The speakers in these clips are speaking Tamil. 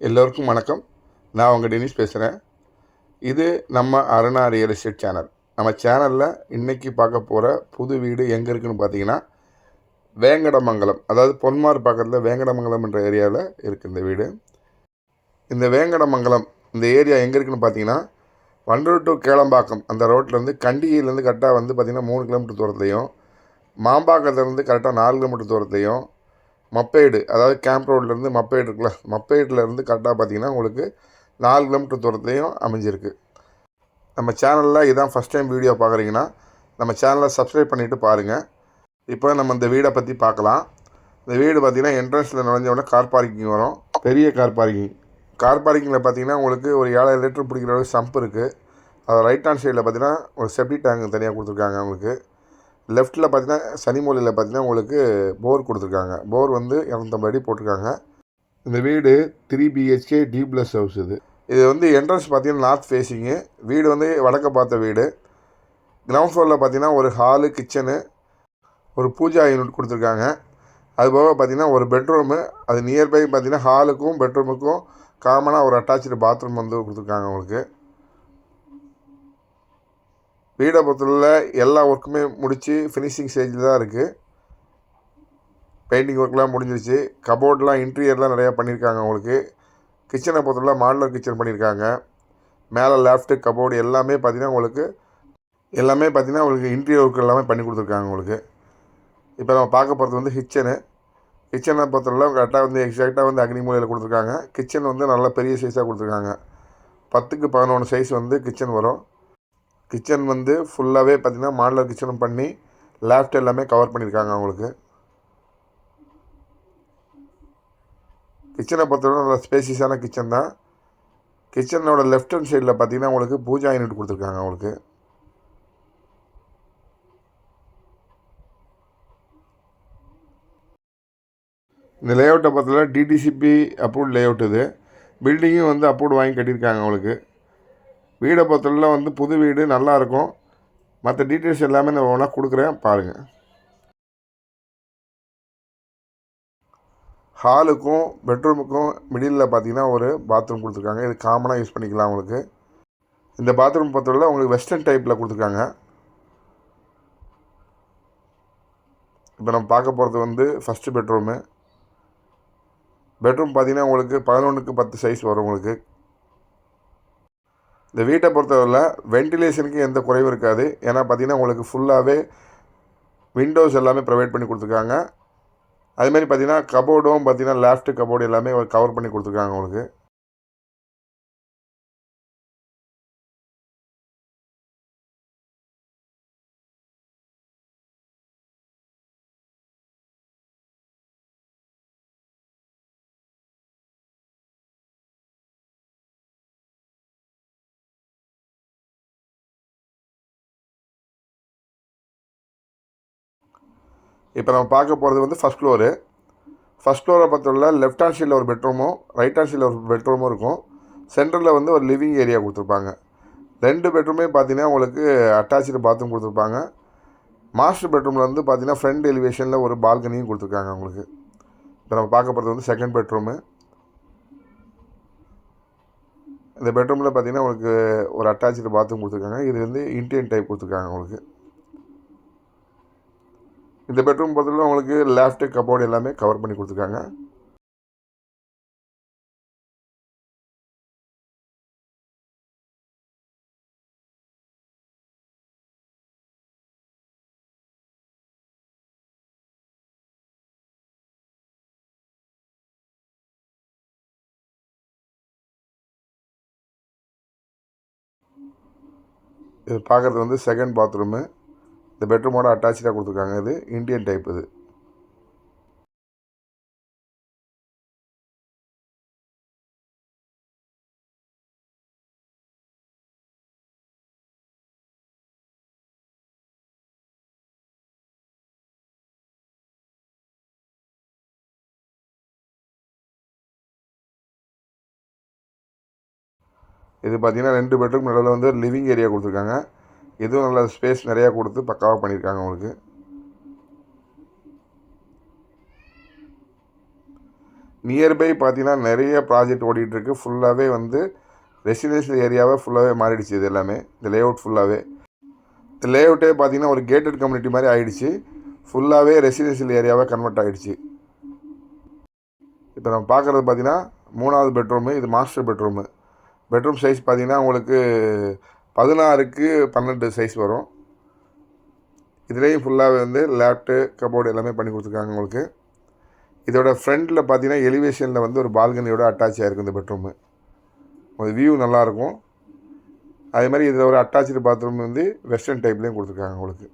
எல்லோருக்கும் வணக்கம். நான் உங்கள் டெனிஸ் பேசுகிறேன் இது நம்ம அருணா ரியல் எஸ்டேட் சேனல். நம்ம சேனலில் இன்றைக்கி பார்க்க போகிற புது வீடு எங்கே இருக்குதுன்னு பார்த்தீங்கன்னா வேங்கடமங்கலம். அதாவது பொன்மார் பக்கத்தில் வேங்கடமங்கலம் என்ற ஏரியாவில் இருக்குது இந்த வீடு. இந்த வேங்கடமங்கலம் இந்த ஏரியா எங்கே இருக்குதுன்னு பார்த்தீங்கன்னா வண்டூர் டு கேளம்பாக்கம் அந்த ரோட்லேருந்து கண்டிகையிலேருந்து கரெக்டாக வந்து பார்த்திங்கன்னா மூணு கிலோமீட்டர் தூரத்துலையும் மாம்பாக்கத்துலேருந்து கரெக்டாக நாலு கிலோமீட்டர் தூரத்தையும் மப்பேடு அதாவது கேம்ப் ரோட்லேருந்து மப்பேடு இருக்குல்ல மப்பேட்லேருந்து கரெக்டாக பார்த்தீங்கன்னா உங்களுக்கு நாலு கிலோமீட்டர் தூரத்துலையும் அமைஞ்சிருக்கு. நம்ம சேனலில் இதான் ஃபஸ்ட் டைம் வீடியோ பார்க்குறீங்கன்னா நம்ம சேனலை சப்ஸ்கிரைப் பண்ணிவிட்டு பாருங்கள் இப்போ நம்ம இந்த வீடை பற்றி பார்க்கலாம் இந்த வீடு பார்த்திங்கன்னா என்ட்ரன்ஸில் நுழைஞ்ச உடனே கார் பார்க்கிங் வரும். பெரிய கார் பார்க்கிங் கார் பார்க்கிங்கில் பார்த்தீங்கன்னா உங்களுக்கு ஒரு ஏழாயிரம் லிட்டர் பிடிக்கிற அளவுக்கு சம்ப் இருக்குது அது ரைட் ஹேண்ட் சைடில் பார்த்தீங்கன்னா ஒரு செப்டி டேங்க் தனியாக கொடுத்துருக்காங்க உங்களுக்கு லெஃப்ட்டில் பார்த்தீங்கன்னா சனிமூலையில் பார்த்தீங்கன்னா உங்களுக்கு போர் கொடுத்துருக்காங்க. போர் வந்து இரநூத்தம்பது அடி போட்டிருக்காங்க. இந்த வீடு three BHK D plus house இது. இது வந்து என்ட்ரன்ஸ் பார்த்தீங்கன்னா நார்த் ஃபேஸிங்கு வீடு வந்து வடக்க பார்த்த வீடு. கிரவுண்ட் ஃப்ளோரில் பார்த்தீங்கன்னா ஒரு ஹாலு கிச்சனு ஒரு பூஜா யூனிட் கொடுத்துருக்காங்க. அதுபோக பார்த்தீங்கன்னா ஒரு பெட்ரூமு அது நியர்பை பார்த்தீங்கன்னா ஹாலுக்கும் பெட்ரூமுக்கும் காமனாக ஒரு அட்டாச்சு பாத்ரூம் வந்து கொடுத்துருக்காங்க உங்களுக்கு. வீடை பொறுத்தவரை எல்லா ஒர்க்குமே முடித்து ஃபினிஷிங் ஸ்டேஜில் தான் இருக்குது பெயிண்டிங் ஒர்க்லாம் முடிஞ்சிருச்சு. கபோர்ட்லாம் இன்டீரியர்லாம் நிறையா பண்ணியிருக்காங்க உங்களுக்கு கிச்சனை பொறுத்தவரை மாடலர் கிச்சன் பண்ணியிருக்காங்க. மேலே லெஃப்ட்டு கபோர்டு எல்லாமே பார்த்தீங்கன்னா உங்களுக்கு எல்லாமே பார்த்தீங்கன்னா உங்களுக்கு இன்டீரியர் ஒர்க் எல்லாமே பண்ணி கொடுத்துருக்காங்க உங்களுக்கு. இப்போ நம்ம பார்க்க போகிறது வந்து கிச்சனு கிச்சனை பொறுத்தவரை கரெக்டாக வந்து எக்ஸாக்டாக வந்து அக்னி மூலையில் கொடுத்துருக்காங்க. கிச்சன் வந்து நல்ல பெரிய சைஸாக கொடுத்துருக்காங்க. பத்துக்கு பதினொன்று சைஸ் வந்து கிச்சன் வரும். கிச்சன் வந்து ஃபுல்லாகவே பார்த்திங்கன்னா மாடலர் கிச்சனும் பண்ணி லேஃப்ட் எல்லாமே கவர் பண்ணியிருக்காங்க அவங்களுக்கு. கிச்சனை பொறுத்தவரை நல்ல ஸ்பேசியஸான கிச்சன் தான். கிச்சனோட லெஃப்ட் ஹேண்ட் சைடில் பார்த்தீங்கன்னா உங்களுக்கு பூஜா யூனிட் கொடுத்துருக்காங்க அவங்களுக்கு. இந்த லேஅவுட்டை பார்த்தீங்கன்னா டிடிசிபி அப்ரூவ்ட் லேஅவுட் இது. பில்டிங்கும் வந்து அப்ரூவ்ட் வாங்கி கட்டியிருக்காங்க அவங்களுக்கு. வீடை பொறுத்தவரை வந்து புது வீடு நல்லாயிருக்கும். மற்ற டீட்டெயில்ஸ் எல்லாமே நான் ஒன்றா கொடுக்குறேன் பாருங்கள் ஹாலுக்கும் பெட்ரூமுக்கும் மிடில் பார்த்தீங்கன்னா ஒரு பாத்ரூம் கொடுத்துருக்காங்க. இது காமனாக யூஸ் பண்ணிக்கலாம் உங்களுக்கு. இந்த பாத்ரூம் பொறுத்தவரை உங்களுக்கு வெஸ்டர்ன் டைப்பில் கொடுத்துருக்காங்க. இப்போ நம்ம பார்க்க போகிறது வந்து ஃபஸ்ட்டு பெட்ரூமு பெட்ரூம் பார்த்தீங்கன்னா உங்களுக்கு பதினொன்றுக்கு பத்து சைஸ் வரும் உங்களுக்கு. இந்த வீட்டை பொறுத்தவரையில் வென்டிலேஷனுக்கு எந்த குறைவும் இருக்காது. ஏன்னா பார்த்தீங்கன்னா உங்களுக்கு ஃபுல்லாகவே விண்டோஸ் எல்லாமே ப்ரொவைட் பண்ணி கொடுத்துருக்காங்க. அதுமாரி பார்த்தீங்கன்னா கபோர்டும் பார்த்தீங்கன்னா லேஃப்ட்டு கபோர்டு எல்லாமே கவர் பண்ணி கொடுத்துருக்காங்க உங்களுக்கு. இப்போ நம்ம பார்க்க போகிறது வந்து ஃபஸ்ட் ஃப்ளோரு ஃபஸ்ட் ஃப்ளோரை பொறுத்தவரை லெஃப்ட் ஹேண்ட் சைடில் ஒரு பெட்ரூமும் ரைட் ஹேண்ட் சைடில் ஒரு பெட்ரூமும் இருக்கும். சென்டரில் வந்து ஒரு லிவிங் ஏரியா கொடுத்துருப்பாங்க. ரெண்டு பெட்ரூமே பார்த்தீங்கன்னா உங்களுக்கு அட்டாச்சு பாத்ரூம் கொடுத்துருப்பாங்க. மாஸ்டர் பெட்ரூமில் வந்து பார்த்தீங்கன்னா ஃப்ரண்ட் எலிவேஷனில் ஒரு பால்கனியும் கொடுத்துருக்காங்க உங்களுக்கு. இப்போ நம்ம பார்க்க போகிறது வந்து செகண்ட் பெட்ரூமு இந்த பெட்ரூமில் பார்த்தீங்கன்னா உங்களுக்கு ஒரு அட்டாச்சு பாத்ரூம் கொடுத்துருக்காங்க. இது வந்து இண்டியன் டைப் கொடுத்துருக்காங்க உங்களுக்கு. இந்த பெட்ரூம் பொறுத்தவரை உங்களுக்கு லேஃப்ட்டு கபோர்டு எல்லாமே கவர் பண்ணி கொடுத்துருக்காங்க. இது பார்க்குறது வந்து செகண்ட் பாத்ரூமு இந்த பெட்ரூமோட அட்டாச்சாக கொடுத்துருக்காங்க. இது இந்தியன் டைப் இது. இது பார்த்தீங்கன்னா ரெண்டு பெட்ரூம் நடுவில் வந்து லிவிங் ஏரியா கொடுத்துருக்காங்க. இதுவும் நல்ல ஸ்பேஸ் நிறையா கொடுத்து பக்காவாக பண்ணியிருக்காங்க உங்களுக்கு. நியர்பை பார்த்தீங்கன்னா நிறைய ப்ராஜெக்ட் ஓடிட்டுருக்கு. ஃபுல்லாகவே வந்து ரெசிடென்ஷியல் ஏரியாவே ஃபுல்லாகவே மாறிடுச்சு இது எல்லாமே. இந்த லேஅவுட் ஃபுல்லாகவே இந்த லேஅவுட்டே பார்த்தீங்கன்னா ஒரு கேட்டட் கம்யூனிட்டி மாதிரி ஆகிடுச்சு ஃபுல்லாகவே ரெசிடென்ஷியல் ஏரியாவே கன்வெர்ட் ஆகிடுச்சு இப்போ நம்ம பார்க்குறது பார்த்தீங்கன்னா மூணாவது பெட்ரூமு இது மாஸ்டர் பெட்ரூமு பெட்ரூம் சைஸ் பார்த்தீங்கன்னா உங்களுக்கு பதினாறுக்கு பன்னெண்டு சைஸ் வரும். இதுலேயும் ஃபுல்லாகவே வந்து லேப்டு கபோர்டு எல்லாமே பண்ணி கொடுத்துருக்காங்க உங்களுக்கு. இதோட ஃப்ரண்ட்டில் பார்த்தீங்கன்னா எலிவேஷனில் வந்து ஒரு பால்கனியோட அட்டாச் ஆகிருக்கும் இந்த பெட்ரூமு ஒரு வியூ நல்லாயிருக்கும். அதே மாதிரி இதில் ஒரு அட்டாச்சு பாத்ரூம் வந்து வெஸ்டர்ன் டைப்லேயும் கொடுத்துருக்காங்க உங்களுக்கு.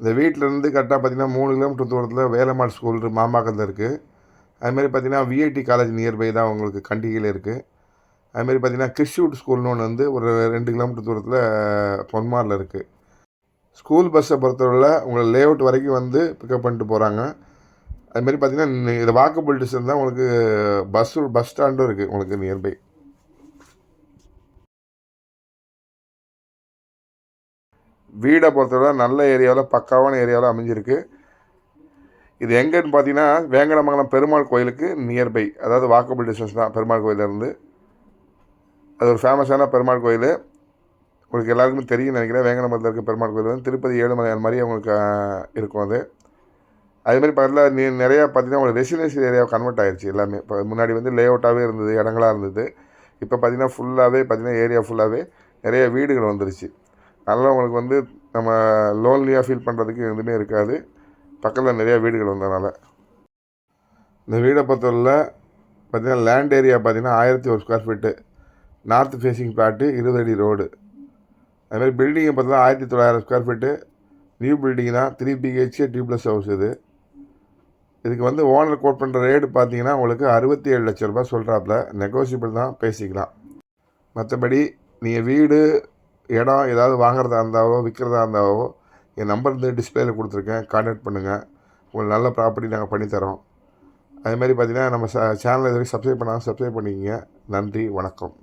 இந்த வீட்டிலேருந்து கரெக்டாக பார்த்தீங்கன்னா மூணு கிலோமீட்டர் தூரத்தில் வேலம்மாள் ஸ்கூல் மாம்பாக்கத்தில் இருக்குது அதுமாதிரி பார்த்தீங்கன்னா விஐடி காலேஜ் நியர்பை தான் உங்களுக்கு கண்டிகையில் இருக்குது அதுமாதிரி பார்த்தீங்கன்னா கிறிஸ்டியூட் ஸ்கூல்னு ஒன்று வந்து ஒரு ரெண்டு கிலோமீட்டர் தூரத்தில் பொன்மாரில் இருக்குது ஸ்கூல் பஸ்ஸை பொறுத்தவரை உங்களை லே அவுட் வரைக்கும் வந்து பிக்கப் பண்ணிட்டு போகிறாங்க அதுமாரி பார்த்தீங்கன்னா இது வாக்கபிள் டிஸ்டன்ஸ் தான் உங்களுக்கு பஸ் பஸ் ஸ்டாண்டும் இருக்குது உங்களுக்கு நியர்பை வீடை பொறுத்தவரை நல்ல ஏரியாவில் பக்காவான ஏரியாவில் அமைஞ்சிருக்கு. இது எங்கேன்னு பார்த்தீங்கன்னா வேங்கடமங்கலம் பெருமாள் கோயிலுக்கு நியர்பை அதாவது வாக்கபிள் டிஸ்டன்ஸ் தான் பெருமாள் கோயிலேருந்து அது ஒரு ஃபேமஸான பெருமாள் கோயில். உங்களுக்கு எல்லாருக்குமே தெரியும் நினைக்கிறேன். வேங்கடமரத்தில் இருக்க பெருமாள் கோயில் வந்து திருப்பதி ஏழுமலையான் மாதிரி அவங்களுக்கு இருக்கும் அது. அதேமாதிரி பக்கத்தில் நீ நிறையா பார்த்தீங்கன்னா உங்களுக்கு ரெசிடென்ஷியல் ஏரியாவை கன்வெர்ட் ஆகிடுச்சு எல்லாமே. இப்போ முன்னாடி வந்து லே அவுட்டாகவே இருந்தது இடங்களாக இருந்தது. இப்போ பார்த்தீங்கன்னா ஃபுல்லாகவே பார்த்தீங்கன்னா ஏரியா ஃபுல்லாகவே நிறைய வீடுகள் வந்துருச்சு. அதனால் உங்களுக்கு வந்து நம்ம லோன்லியாக ஃபீல் பண்ணுறதுக்கு எதுவுமே இருக்காது. பக்கத்தில் நிறையா வீடுகள் வந்ததுனால. இந்த வீடை பொறுத்தவரையில் பார்த்திங்கன்னா லேண்ட் ஏரியா பார்த்திங்கன்னா ஆயிரத்தி ஒரு square feet north facing plot இருபது அடி ரோடு அதுமாதிரி பில்டிங்கை பார்த்தா ஆயிரத்தி தொள்ளாயிரம் ஸ்கொயர் ஃபீட்டு நியூ பில்டிங் தான். த்ரீ பிஹெச்ஏ டியூப்லெஸ் ஹவுஸ் இது. இதுக்கு வந்து ஓனர் கோட் பண்ணுற ரேட்டு பார்த்தீங்கன்னா உங்களுக்கு அறுபத்தி ஏழு லட்ச ரூபாய் சொல்கிறாப்புல நெகோசியபிள் தான் பேசிக்கலாம். மற்றபடி நீங்கள் வீடு இடம் ஏதாவது வாங்குறதா இருந்தாவோ விற்கிறதா இருந்தாவோ என் நம்பர் வந்து டிஸ்பிளேயில் கொடுத்துருக்கேன். கான்டாக்ட் பண்ணுங்கள் உங்களுக்கு நல்ல ப்ராப்பர்ட்டி நாங்கள் பண்ணித்தரோம் அதேமாதிரி பார்த்தீங்கன்னா நம்ம ச சேனலை இது வரைக்கும் சப்ஸ்கிரைப் பண்ணாலும் சப்ஸ்கிரைப் பண்ணிக்கோங்க. நன்றி வணக்கம்.